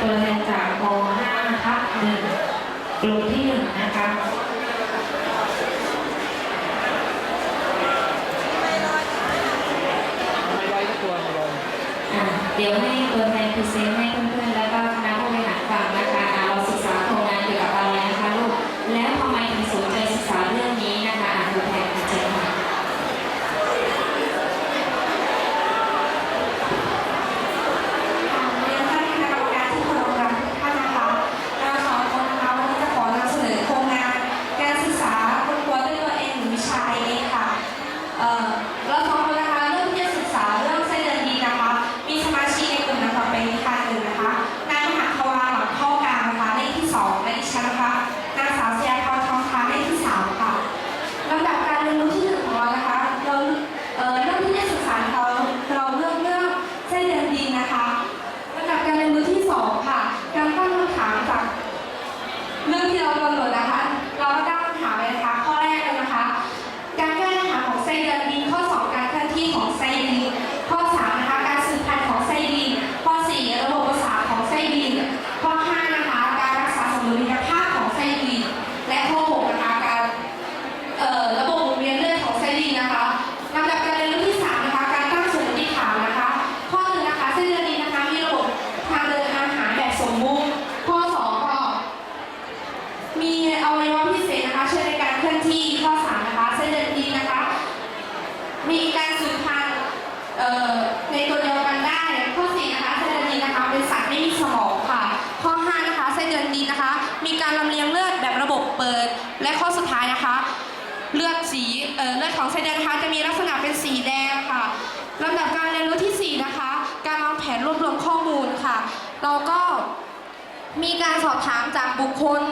ตัวแทนจากโห้าทับงกลุ่มที่ 1 นะคะเดี๋ยวให้ตัวแทนพิเศษ มีเอาไว้ว่าพิเศษนะคะเช่นในการเคลื่อนที่ข้อสามนะคะเส้นเดินดีนะคะ มีการสืบพันธุ์ในตัวเดียวกันได้ข้อสี่นะคะเส้นเดินดีนะคะเป็นสัตว์ไม่มีสมองค่ะ ข้อห้านะคะเส้นเดินดีนะคะ มีการลำเลียงเลือดแบบระบบเปิด และข้อสุดท้ายนะคะ เลือดสีเลือดของเส้นเดิอนะคะจะมีลักษณะเป็นสีแดงค่ะลำดับการเรียนรู้ที่ 4 นะคะ การวางแผนรวบรวมข้อมูลค่ะ เราก็มีการสอบถามจากบุคคล